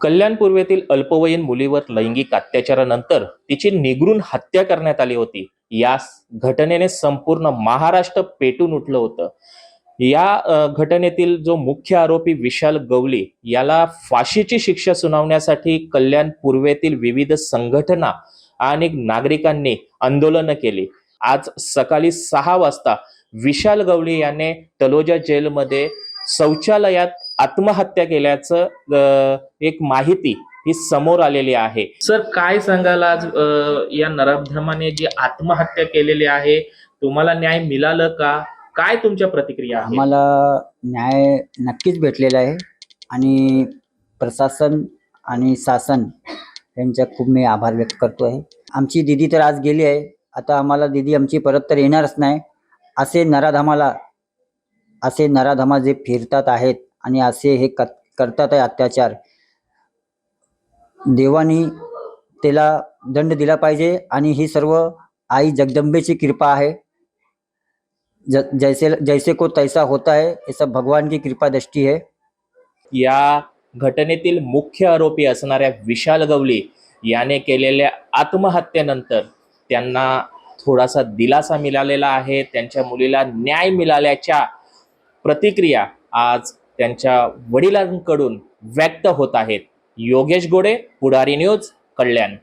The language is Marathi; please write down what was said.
कल्याण पूर्वेतील अल्पवयीन मुलीवर लैंगिक अत्याचारानंतर तिची निगरून हत्या करण्यात आली होती. या घटनेने संपूर्ण महाराष्ट्र पेटून उठलं होतं. या घटनेतील जो मुख्य आरोपी विशाल गवली याला फाशीची शिक्षा सुनावण्यासाठी कल्याण पूर्वेतील विविध संघटना आणि नागरिकांनी आंदोलनं केली. आज सकाळी सहा वाजता विशाल गवळी याने तलोजा जेलमध्ये शौचालयात आत्महत्या केल्याचं एक माहिती ही समोर आलेली आहे. सर काय सांगाल आज या नराधमाने जी आत्महत्या केलेली आहे? तुम्हाला न्याय मिळालं का? काय तुमच्या प्रतिक्रिया आहे आम्हाला न्याय नक्कीच भेटलेला आहे आणि प्रशासन आणि शासन यांच्या खूप मी आभार व्यक्त करतो आहे आमची दिदी तर आज गेली आहे. आता आम्हाला दिदी आमची परत तर येणारच नाही. असे नराधामाला असे नराधमा जे फिरतात आहेत आणि असे हे क करतात आहे अत्याचार. देवानी त्याला दंड दिला पाहिजे आणि ही सर्व आई जगदंबेची कृपा आहे. ज जैसे जैसे को तैसा होता है हे सब भगवान की कृपा दृष्टी आहे या घटनेतील मुख्य आरोपी असणाऱ्या विशाल गवली याने केलेल्या आत्महत्येनंतर त्यांना थोडासा दिलासा मिळालेला आहे. त्यांच्या मुलीला न्याय मिळाल्याच्या प्रतिक्रिया आज त्यांच्या वडिलांकडून व्यक्त होत आहेत. योगेश गोडे पुढारी न्यूज कल्याण.